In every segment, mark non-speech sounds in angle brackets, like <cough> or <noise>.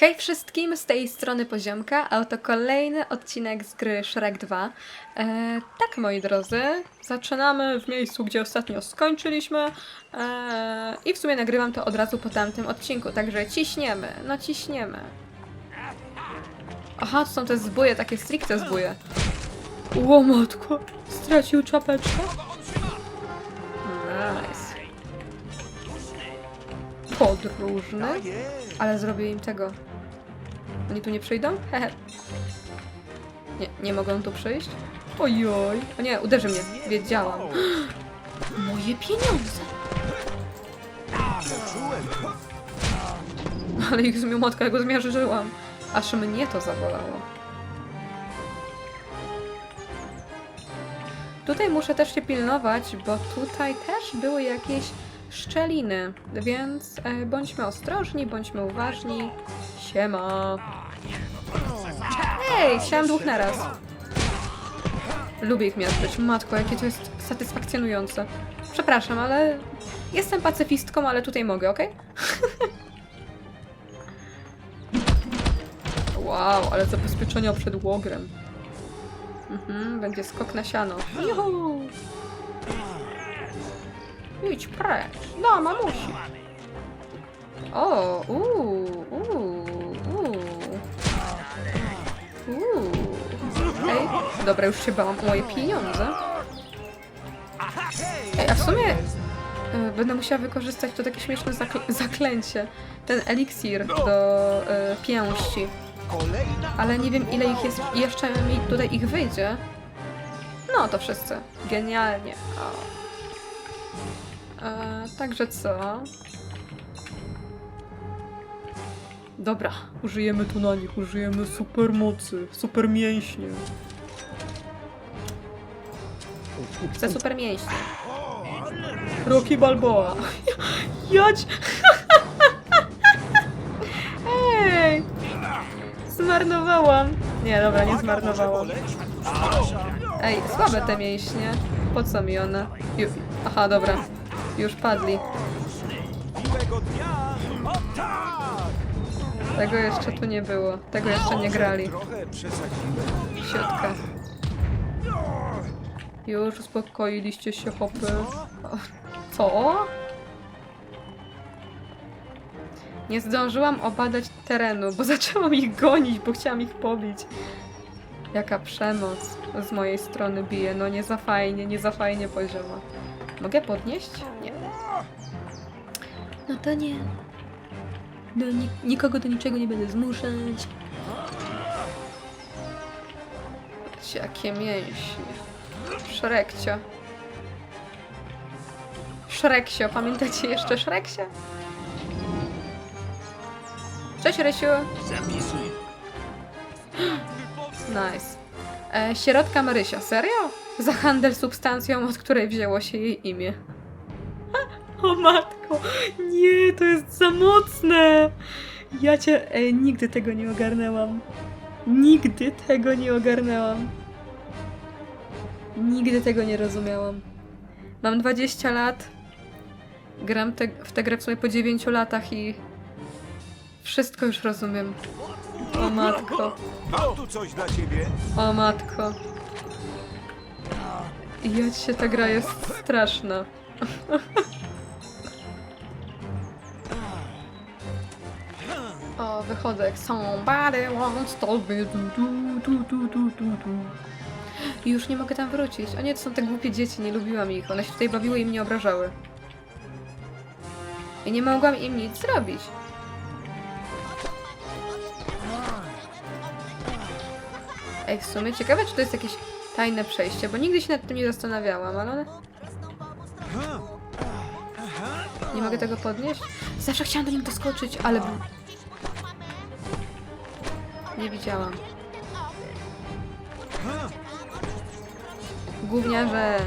Hej wszystkim, z tej strony Poziomka, a oto kolejny odcinek z gry Shrek 2. E, tak, moi drodzy, zaczynamy w miejscu, gdzie ostatnio skończyliśmy e, i w sumie nagrywam to od razu po tamtym odcinku, także ciśniemy, no ciśniemy. Aha, to są te zbóje, takie stricte zbóje. Ło matko, stracił czapeczkę. Nice. Podróżny? Ale zrobię im tego. Oni tu nie przyjdą? Hehe. Nie, nie mogą tu przyjść? Ojoj. O nie, uderzy mnie. Wiedziałam. <gasps> Moje pieniądze. Ale ich zmiomotka, ja go zmiażdżyłam. Aż mnie to zabolało. Tutaj muszę też się pilnować, bo tutaj też były jakieś szczeliny, więc e, bądźmy ostrożni, bądźmy uważni. Siema. Hej, chciałam dwóch naraz. Lubię ich miażdżyć. Matko, jakie to jest satysfakcjonujące. Przepraszam, ale jestem pacyfistką, ale tutaj mogę, okej? <laughs> wow, ale zabezpieczenia przed łogrem. Mhm, będzie skok na siano. Juhu! Idź precz. No, mamusi. O, uuu, uuu, uuu. Uuu. Ej, dobra, już się bałam o moje pieniądze. Ej, a w sumie e, będę musiała wykorzystać to takie śmieszne zakl zaklęcie. Ten eliksir do e, pięści. Ale nie wiem ile ich jest, jeszcze mi tutaj ich wyjdzie. No, to wszyscy. Genialnie. O. E, także co? Dobra, użyjemy tu na nich, użyjemy supermocy, super mięśnie. Chcę super mięśnie. Rocky Balboa. <laughs> Jadź! <laughs> Ej! Zmarnowałam. Nie, dobra, nie zmarnowałam. Ej, słabe te mięśnie. Po co mi one? Aha, dobra. Już padli. Tak! Tego jeszcze tu nie było. Tego jeszcze nie grali. Siutka. Już uspokoiliście się, hopy. Co? Nie zdążyłam obadać terenu, bo <laughs> zaczęłam ich gonić, bo chciałam ich pobić. Jaka przemoc z mojej strony bije. No nie za fajnie, nie za fajnie pozioma. Mogę podnieść? Nie. No to nie. No, ni nikogo do niczego nie będę zmuszać. Jakie mięśnie. Szrekcio. Szreksio, pamiętacie jeszcze Szreksia? Cześć Rysiu. Zapisuj. <gasps> Nice. E, sierotka Marysia, serio? Za handel substancją, od której wzięło się jej imię. O matko, nie, to jest za mocne. Ja cię e, nigdy tego nie ogarnęłam. Nigdy tego nie ogarnęłam. Nigdy tego nie rozumiałam. Mam 20 lat. Gram te, w tę grę w sumie po 9 latach i wszystko już rozumiem. O matko. Mam tu coś dla ciebie. O matko. Jać się ta gra jest straszna. O, wychodzę jak somebody wants to be du, du, du, du, du, du, już nie mogę tam wrócić. O nie, to są te głupie dzieci, nie lubiłam ich. One się tutaj bawiły i mnie obrażały. I nie mogłam im nic zrobić. Ej, w sumie ciekawe, czy to jest jakieś tajne przejście, bo nigdy się nad tym nie zastanawiałam, ale one... Nie mogę tego podnieść? Zawsze chciałam do nich doskoczyć, ale... Nie widziałam. Gówniarze!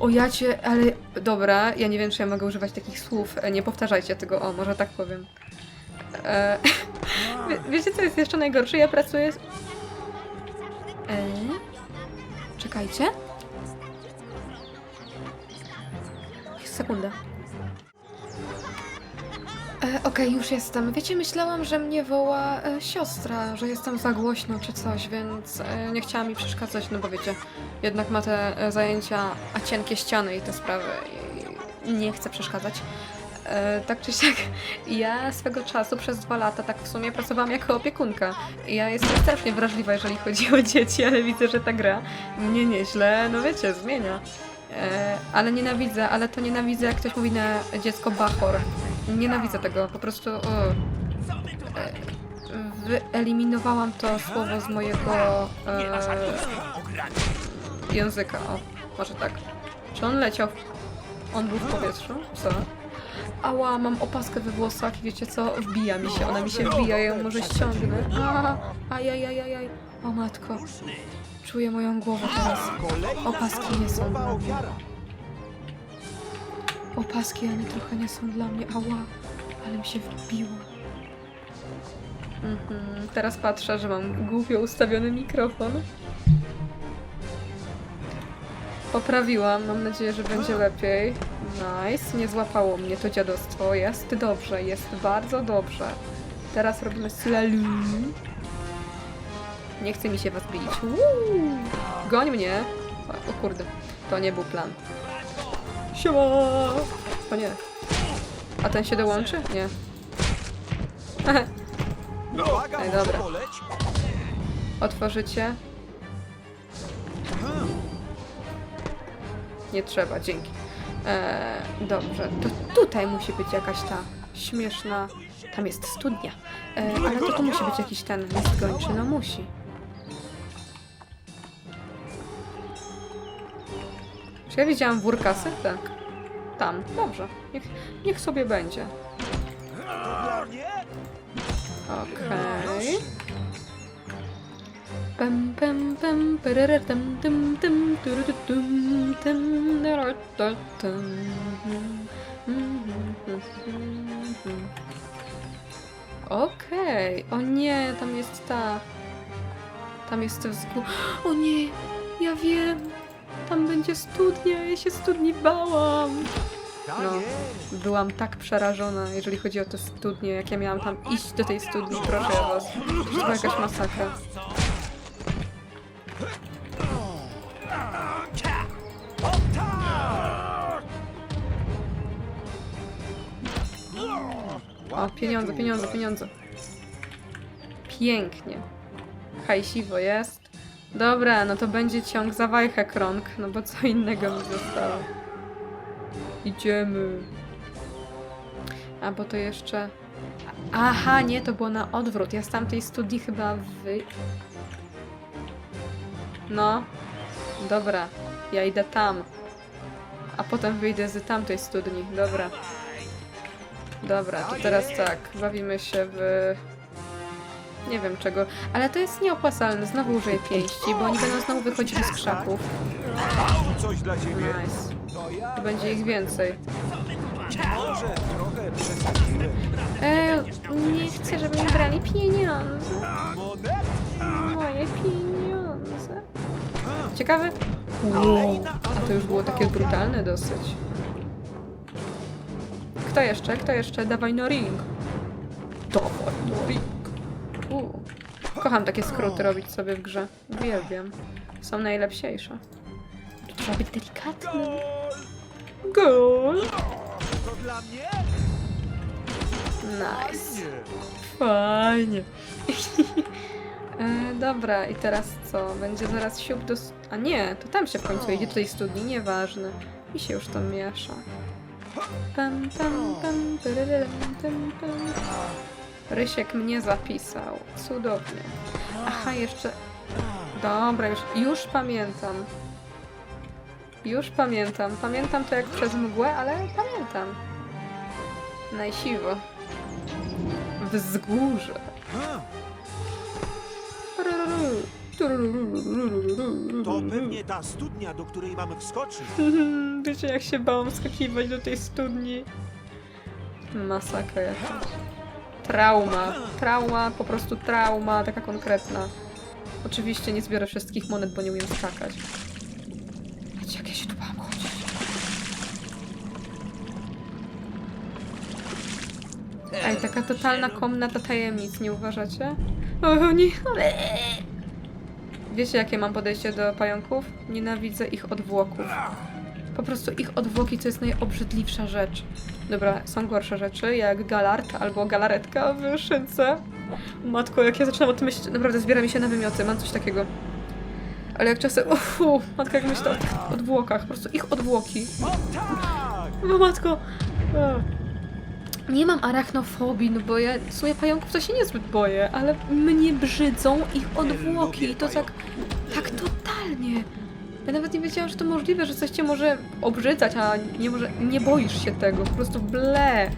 O ja cię, ale... Dobra, ja nie wiem, czy ja mogę używać takich słów. E, Nie powtarzajcie tego, o, może tak powiem. E... <laughs> Wie, wiecie, co jest jeszcze najgorsze? Ja pracuję... Czekajcie. Sekunda. E, Okej, już jestem. Wiecie, myślałam, że mnie woła e, siostra, że jestem za głośno czy coś, więc e, nie chciała mi przeszkadzać, no bo wiecie, jednak ma te e, zajęcia, a cienkie ściany i te sprawy i nie chcę przeszkadzać. E, tak czy siak, <laughs> ja swego czasu przez dwa lata tak w sumie pracowałam jako opiekunka. Ja jestem strasznie wrażliwa, jeżeli chodzi o <laughs> dzieci, ale widzę, że ta gra mnie nieźle, no wiecie, zmienia. E, ale nienawidzę, ale to nienawidzę, jak ktoś mówi na dziecko bachor. Nienawidzę tego, po prostu. O, e, wyeliminowałam to słowo z mojego e, języka. O, może tak. Czy on leciał? On był w powietrzu? Co? Ała, mam opaskę we włosach i wiecie co? Wbija mi się, ona mi się wbija, ja ją może ściągnę. A, ajajajajaj. O matko. Czuję moją głowę teraz. Opaski nie są dla mnie. Opaski, one trochę nie są dla mnie. Ała, ale mi się wbiło. Mhm. Teraz patrzę, że mam głupio ustawiony mikrofon. Poprawiłam, mam nadzieję, że będzie lepiej. Nice, nie złapało mnie to dziadostwo. Jest dobrze, jest bardzo dobrze. Teraz robimy slalom. Nie chce mi się was bić. Uuu. Goń mnie. O, o kurde, to nie był plan. Siema! O nie. A ten się dołączy? Nie. <laughs> Ej, dobra. Otworzycie? Nie trzeba, dzięki. Eee, dobrze, to tutaj musi być jakaś ta śmieszna... Tam jest studnia. Eee, ale to tu musi być jakiś ten list gończy, no musi. Czy ja widziałam wór kasy? Tak. Tam, dobrze. Niech, niech sobie będzie. Mnie? Okej. Pem, pem, pem, perere, tem, tym, tym, turu, tu, tum, tym, dara, ta, tum. Okej, o nie, tam jest ta. Tam jest wzgórz. <gasps> O nie, ja wiem. Tam będzie studnia, ja się studni bałam. No. Byłam tak przerażona, jeżeli chodzi o te studnie, jak ja miałam tam iść do tej studni, proszę was. To była jakaś masakra. Pieniądze, pieniądze, pieniądze. Pięknie. Hajsiwo jest. Dobra, no to będzie ciąg za wajchę krąg, no bo co innego mi zostało. Idziemy. A bo to jeszcze... Aha, nie, to było na odwrót. Ja z tamtej studni chyba wy... No. Dobra, ja idę tam. A potem wyjdę z tamtej studni. Dobra. Dobra, to teraz tak, bawimy się w... Nie wiem czego, ale to jest nieopłacalne, znowu użyję pięści, bo oni będą znowu wychodzili z krzaków. Coś dla ciebie. Nice. Będzie ich więcej. może nie chcę, żeby mi brali pieniądze. Moje pieniądze. Ciekawe? Wow, a to już było takie brutalne dosyć. Kto jeszcze? Kto jeszcze? Dawaj na ring. Dawaj na ring. U. Kocham takie skróty robić sobie w grze. Uwielbiam. Są najlepsiejsze. Trzeba być delikatnym. Gol! To dla mnie? Nice. Nie. Fajnie. <laughs> e, dobra, i teraz co? Będzie zaraz siup do... A nie, to tam się w końcu idzie tej studni, nieważne. Mi się już to miesza. Pam, pam, pam. Rysiek mnie zapisał. Cudownie. Aha, jeszcze... Dobra, już, już pamiętam. Już pamiętam. Pamiętam to jak przez mgłę, ale pamiętam. Najsiwo. Wzgórze. To pewnie ta studnia, do której mamy wskoczyć. <laughs> Wiecie jak się bałam skakiwać do tej studni? Masakra jakaś. Trauma. Trauma, po prostu trauma, taka konkretna. Oczywiście nie zbiorę wszystkich monet, bo nie umiem skakać. Wiecie jak ja się tu bałam chodzić. Ej, taka totalna komnata tajemnic, nie uważacie? O, nie. Wiecie, jakie mam podejście do pająków? Nienawidzę ich odwłoków. Po prostu ich odwłoki to jest najobrzydliwsza rzecz. Dobra, są gorsze rzeczy, jak galard albo galaretka w szynce. Matko, jak ja zaczynam o tym myśleć, naprawdę zbiera mi się na wymioty, mam coś takiego. Ale jak czasem, ufu, matka, jak myślę o tych odwłokach, po prostu ich odwłoki. No matko. Nie mam arachnofobii, no bo ja w sumie pająków to się niezbyt boję, ale mnie brzydzą ich odwłoki i to tak, tak totalnie. Ja nawet nie wiedziałam, że to możliwe, że coś cię może obrzydzać, a nie może, nie boisz się tego, po prostu ble.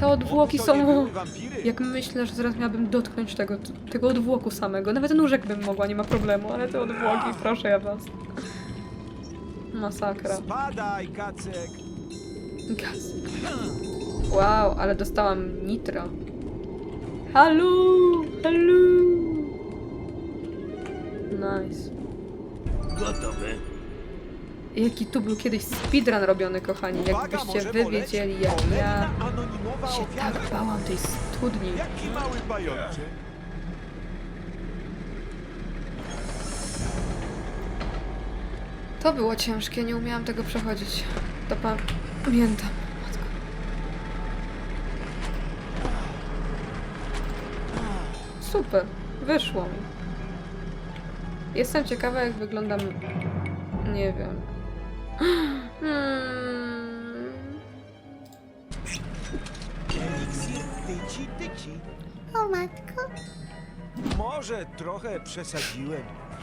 Te odwłoki są... Jak myślę, że zaraz miałabym dotknąć tego, tego odwłoku samego. Nawet nóżek bym mogła, nie ma problemu, ale te odwłoki, proszę ja was. Masakra. Spadaj, kacek! Gaz. Wow, ale dostałam nitro. Halo, halo. Nice. Gotowy. Jaki tu był kiedyś speedrun robiony, kochani. Jakbyście wy wiedzieli, jak ja się tak bałam tej studni. Jaki mały pajączek. To było ciężkie, nie umiałam tego przechodzić. To pamiętam. Matko. Super, wyszło mi. Jestem ciekawa, jak wyglądam. Nie wiem. <gasps> Hmm. O matko, Może trochę przesadziłem.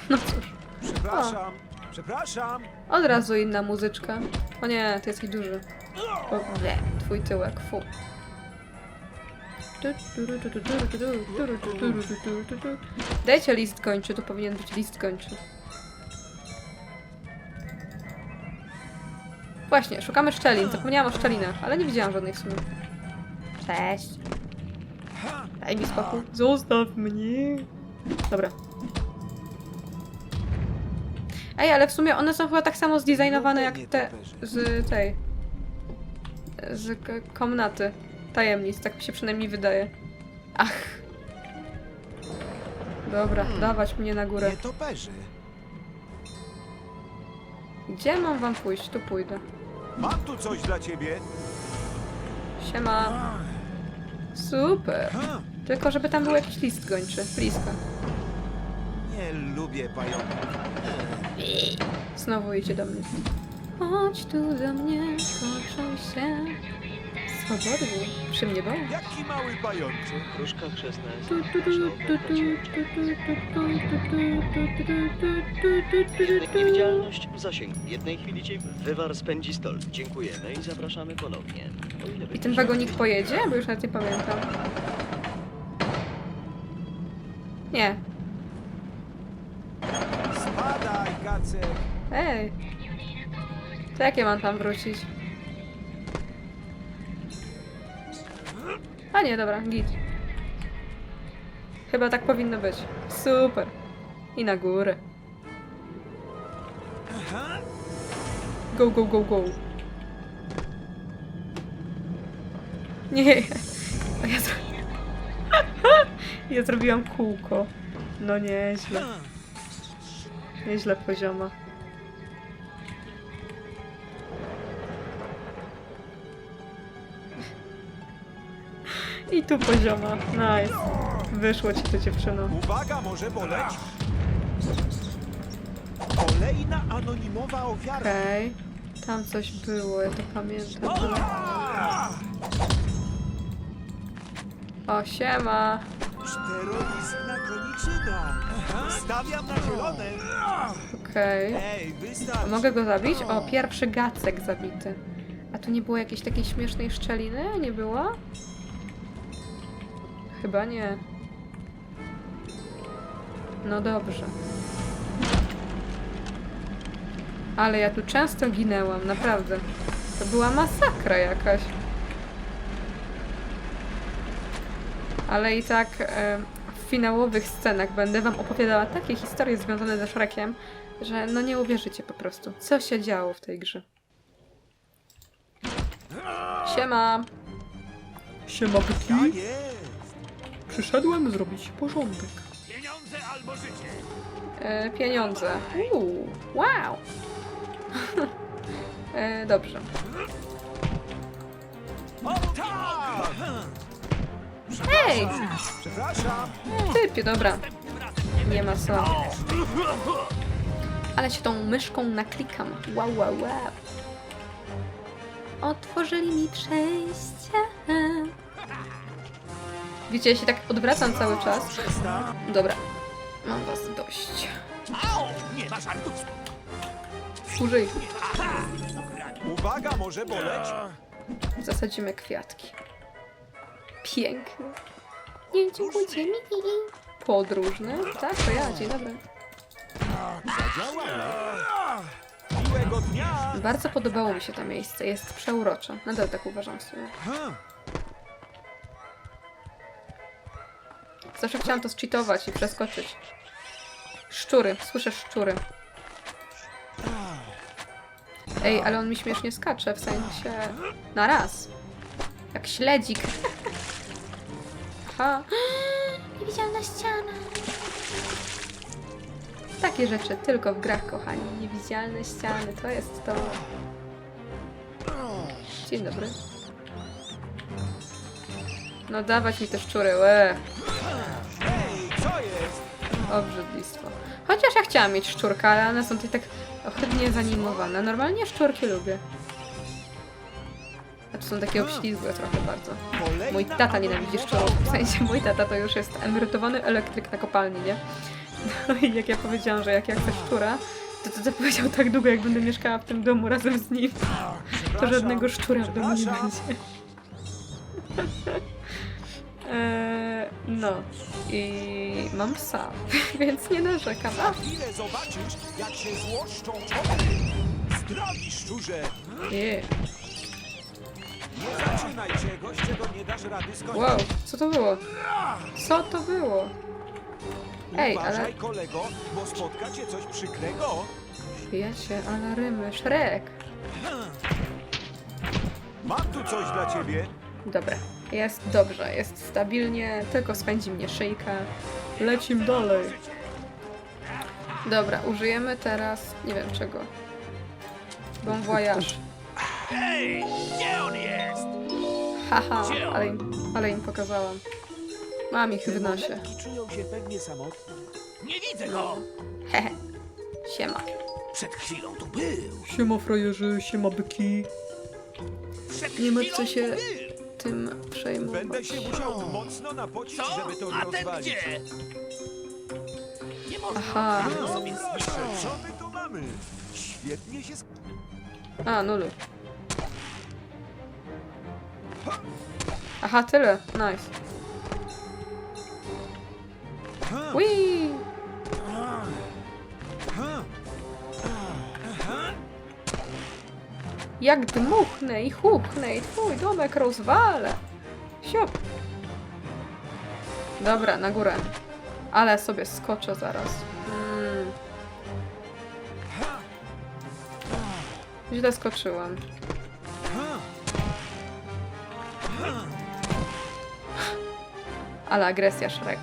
No cóż, Przepraszam, przepraszam. od razu inna muzyczka. O nie, to jest jakiś duży. O, nie, twój tyłek, fu. Dajcie list kończy, tu powinien być list kończy. Właśnie, szukamy szczelin. Zapomniałam o szczelinach, ale nie widziałam żadnej w sumie. Cześć. Daj mi spokój. Zostaw mnie. Dobra. Ej, ale w sumie one są chyba tak samo zdesignowane jak te z tej. z komnaty tajemnic, tak mi się przynajmniej wydaje. Ach. Dobra, dawać mnie na górę. Nie toperzy. Gdzie mam wam pójść? Tu pójdę. Mam tu coś dla ciebie. Siema. Super. Tylko żeby tam był jakiś list gończy. Blisko. Nie lubię pająków. Znowu idzie do mnie. Chodź tu do mnie, poczuj się. Swobodnie, przy mnie bądź. Jaki mały pajączek. Kruszka krzesna jest. Niewidzialność, zasięg. W jednej chwili cię wywar spędzi stol. Dziękujemy i zapraszamy ponownie. I ten wagonik pojedzie? Bo już nawet nie pamiętam. Nie, Kacek. Ej. To jakie mam tam wrócić? A nie, dobra, git. Chyba tak powinno być. Super. I na górę. Go, go, go, go. Nie. <laughs> Ja, zro... <laughs> ja zrobiłam kółko. No nieźle. Nieźle pozioma. I tu pozioma. Nice. Wyszło ci to dziewczyno. Uwaga, może boleć. Kolejna anonimowa ofiara. Okej. Tam coś było, ja to pamiętam. O, siema. Czterolistna koniczyna. Stawiam na zielone. Okej. Ej, wystarczy. Mogę go zabić? O, pierwszy gacek zabity. A tu nie było jakiejś takiej śmiesznej szczeliny? Nie było? Chyba nie. No dobrze. Ale ja tu często ginęłam, naprawdę. To była masakra jakaś. Ale i tak e, w finałowych scenach będę wam opowiadała takie historie związane ze Shrekiem, że no nie uwierzycie po prostu, co się działo w tej grze. Siema! Siema byki. Przyszedłem zrobić porządek. Pieniądze albo życie. E, pieniądze. Uuu, wow. <laughs> e, dobrze. Hej! Przepraszam. Typie, dobra. Nie ma co. Ale się tą myszką naklikam. Wow, wow, wow. Otworzyli mi przejście. Widzicie, ja się tak odwracam cały czas. Dobra. Mam was dość. Użyj. Uwaga, może boleć. Zasadzimy kwiatki. Pięknie. Nie dziękujcie mi. Podróżny? Tak, to ja, dzień dobry. Bardzo podobało mi się to miejsce, jest przeurocze. Nadal tak uważam w sumie. Zawsze chciałam to zcheatować i przeskoczyć. Szczury, słyszę szczury. Ej, ale on mi śmiesznie skacze, w sensie... Na raz. Jak śledzik. Aha. <gasps> Niewidzialna ściana. Takie rzeczy tylko w grach, kochani. Niewidzialne ściany, to jest to. Dzień dobry. No dawać mi te szczury, łe. Obrzydlistwo. Chociaż ja chciałam mieć szczurka, ale one są tutaj tak ohydnie zanimowane. Normalnie szczurki lubię. Są takie obślizgłe trochę bardzo. Mój tata nienawidzi szczurów. W sensie mój tata to już jest emerytowany elektryk na kopalni, nie? No i jak ja powiedziałam, że jak ja chcę szczura, to to powiedział tak długo, jak będę mieszkała w tym domu razem z nim, to żadnego szczura w domu nie będzie. Eee, <laughs> no i mam psa, <laughs> więc nie narzekam. A, zobaczysz, jak się złoszczą drogi, szczurze. je. Nie zaczynaj czegoś, czego nie dasz rady skończyć. Wow, co to było? Co to było? Ej, ale kolego, bo spotka cię coś przykrego. wiecie, ale rymy, Szrek. Mam tu coś dla ciebie. Dobra, jest dobrze, jest stabilnie, tylko spędzi mnie szyjka. Lecim dalej. Dobra, użyjemy teraz, nie wiem czego. Bon voyage. Hej, gdzie on jest? Haha, ale im, ale im pokazałam. Mam ich w nosie. Czują się pewnie samotne. Nie widzę go. Hehe. Siema. Przed chwilą tu był. Siema frajerzy, siema byki. Przed Nie ma chwilą co się był. tym przejmować. Będę się musiał mocno napocić, Co? żeby to A ten rozwalić. gdzie? Nie można Aha. No, sobie proszę, co my tu mamy? Świetnie się sk- A, nulu. Aha, tyle. Nice. Whee! Jak dmuchnę i huchnę i twój domek rozwalę. Siop. Dobra, na górę. Ale sobie skoczę zaraz. Mm. Źle skoczyłam. Ale agresja Shrek.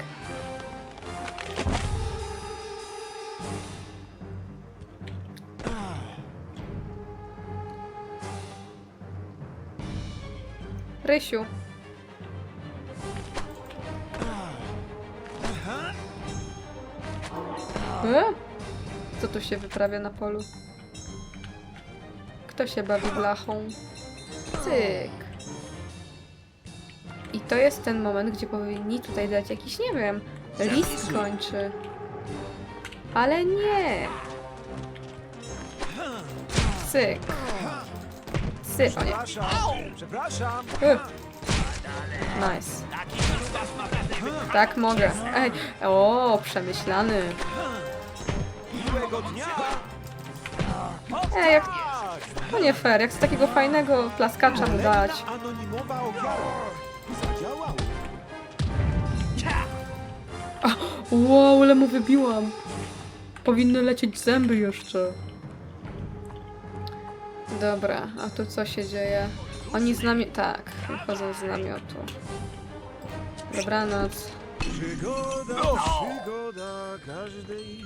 Rysiu. E? Co tu się wyprawia na polu? Kto się bawi blachą? Cyk. To jest ten moment, gdzie powinni tutaj dać jakiś, nie wiem, list kończy. Ale nie. Cyk. Cyk. O nie. Przepraszam. Nice. Tak mogę. Ej, o, przemyślany. Ej, jak to nie fair, jak z takiego fajnego plaskacza mu Zadziałało. Wow, ale mu wybiłam. Powinny lecieć zęby jeszcze. Dobra, a tu co się dzieje? Oni z nami... Tak, wychodzą z namiotu. Dobranoc. Przygoda, przygoda, każdej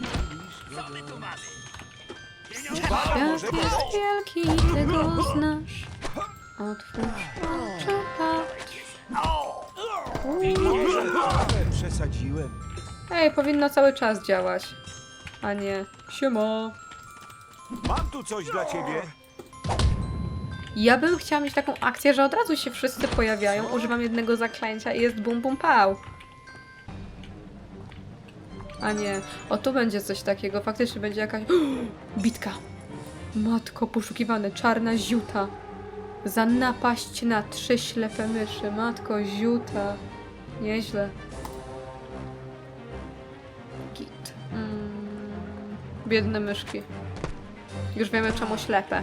Co my tu mamy? Świat jest wielki, ty go znasz. Otwórz oczy, patrz. Przesadziłem. Ej, powinno cały czas działać. A nie. Siema. Mam tu coś dla ciebie. Ja bym chciała mieć taką akcję, że od razu się wszyscy pojawiają, używam jednego zaklęcia i jest bum bum pał. A nie, o tu będzie coś takiego, faktycznie będzie jakaś <gasps> bitka. Matko, poszukiwane, czarna ziuta. Za napaść na trzy ślepe myszy. Matko, ziuta. Nieźle. Git. Mm, biedne myszki. Już wiemy czemu ślepe.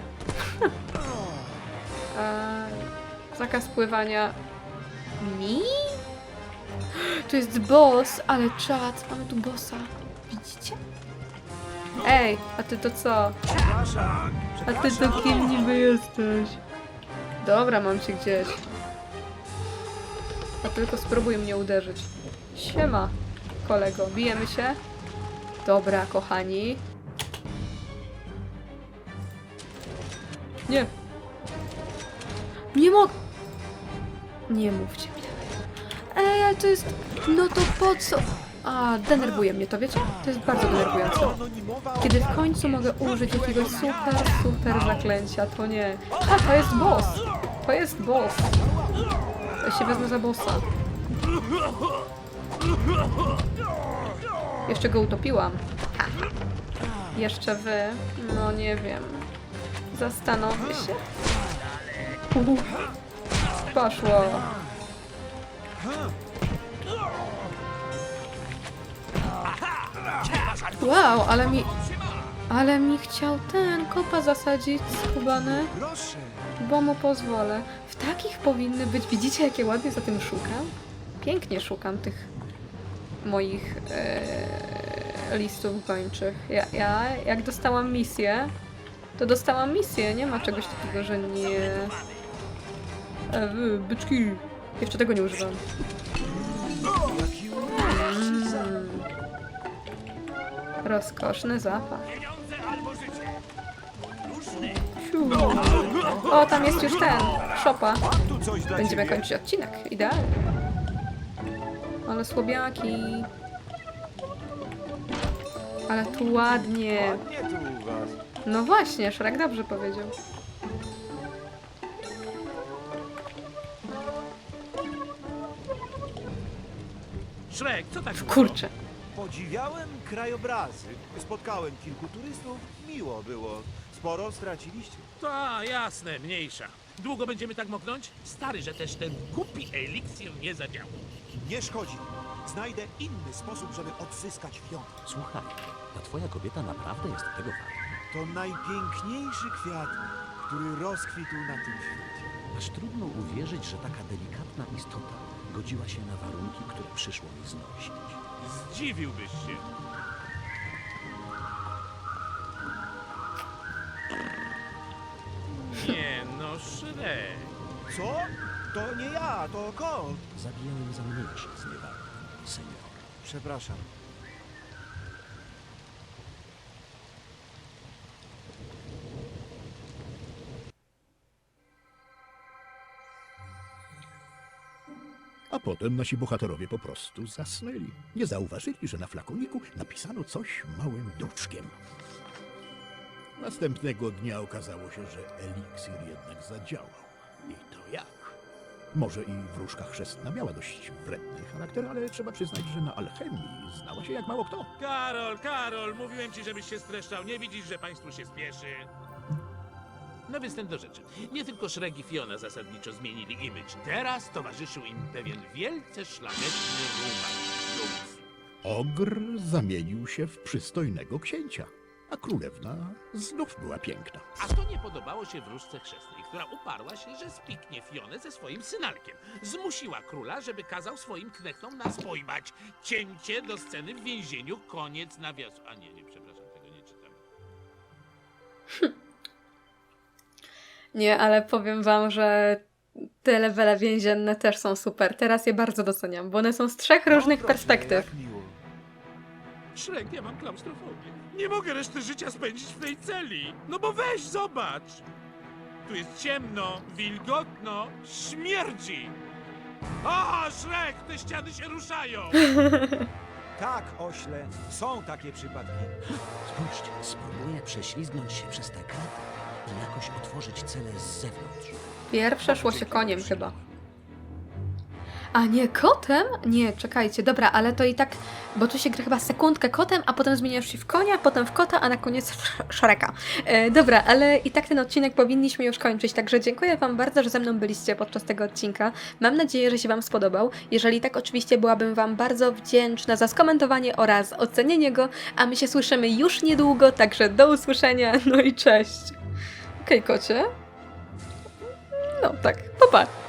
Eee, <laughs> zakaz pływania. Mi? To jest boss, ale czad, mamy tu bossa. Widzicie? Ej, a ty to co? A ty to kim niby jesteś? Dobra, mam cię gdzieś. A tylko spróbuj mnie uderzyć. Siema, kolego. Bijemy się? Dobra, kochani. Nie. Nie mogę. Nie mówcie tego. Ej, ale to jest... No to po co? A, denerwuje mnie to, wiecie? To jest bardzo denerwujące. Kiedy w końcu mogę użyć jakiegoś super, super zaklęcia, to nie. A, to jest boss! To jest boss! Ja się wezmę za bossa. Jeszcze go utopiłam. Ha. Jeszcze wy? No nie wiem. Zastanowię się. Uhu. Poszło. Wow, ale mi... Ale mi chciał ten kopa zasadzić skubany, Proszę. bo mu pozwolę. W takich powinny być. Widzicie, jakie ładnie za tym szukam? Pięknie szukam tych moich e, listów gończych. Ja, ja, jak dostałam misję, to dostałam misję. Nie ma czegoś takiego, że nie. E, byczki. Jeszcze tego nie używam. Mm. Rozkoszny zapach. O, tam jest już ten. Szopa. Będziemy kończyć odcinek. Idealnie. Ale słabiaki. Ale tu ładnie. No właśnie, Szrek dobrze powiedział. Szrek, co tak? Kurczę. Podziwiałem krajobrazy. Spotkałem kilku turystów. Miło było. Sporo straciliście. Ta, jasne, mniejsza. Długo będziemy tak moknąć? Stary, że też ten głupi eliksir nie zadziałał. Nie szkodzi. Znajdę inny sposób, żeby odzyskać fion. Słuchaj, ta twoja kobieta naprawdę jest tego warta. To najpiękniejszy kwiat, który rozkwitł na tym świecie. Aż trudno uwierzyć, że taka delikatna istota godziła się na warunki, które przyszło mi znosić. Zdziwiłbyś się. Szrek. Co? To nie ja, to kot. Zabijałem za mniejsze zniewagi, senior. Przepraszam. A potem nasi bohaterowie po prostu zasnęli. Nie zauważyli, że na flakoniku napisano coś małym druczkiem. Następnego dnia okazało się, że eliksir jednak zadziałał. I to jak? Może i wróżka chrzestna miała dość wredny charakter, ale trzeba przyznać, że na alchemii znała się jak mało kto. Karol, Karol, mówiłem ci, żebyś się streszczał. Nie widzisz, że państwu się spieszy? No więc ten do rzeczy. Nie tylko Szrek i Fiona zasadniczo zmienili imidż. Teraz towarzyszył im pewien wielce szlachetny. Dums. Ogr zamienił się w przystojnego księcia, a królewna znów była piękna. A to nie podobało się wróżce chrzestnej, która uparła się, że spiknie Fionę ze swoim synalkiem. Zmusiła króla, żeby kazał swoim knechtom nas pojmać. Cięcie do sceny w więzieniu, koniec nawiasu. A nie, nie, przepraszam, tego nie czytam. <laughs> Nie, ale powiem wam, że te levele więzienne też są super. Teraz je bardzo doceniam, bo one są z trzech różnych perspektyw. Szrek, ja mam klaustrofobię. Nie mogę reszty życia spędzić w tej celi. No bo weź, zobacz. Tu jest ciemno, wilgotno, śmierdzi. O, Szrek, te ściany się ruszają. <laughs> Tak, ośle, są takie przypadki. Spójrzcie, spróbuję prześlizgnąć się przez te kraty i jakoś otworzyć cele z zewnątrz. Pierwsze szło się koniem chyba. A nie kotem? Nie, czekajcie, dobra, ale to i tak, bo tu się gra chyba sekundkę kotem, a potem zmieniasz się w konia, potem w kota, a na koniec w sz- szreka. E, dobra, ale i tak ten odcinek powinniśmy już kończyć, także dziękuję Wam bardzo, że ze mną byliście podczas tego odcinka. Mam nadzieję, że się Wam spodobał. Jeżeli tak, oczywiście byłabym Wam bardzo wdzięczna za skomentowanie oraz ocenienie go, a my się słyszymy już niedługo, także do usłyszenia, no i cześć. Okej, kocie. No tak, pa pa.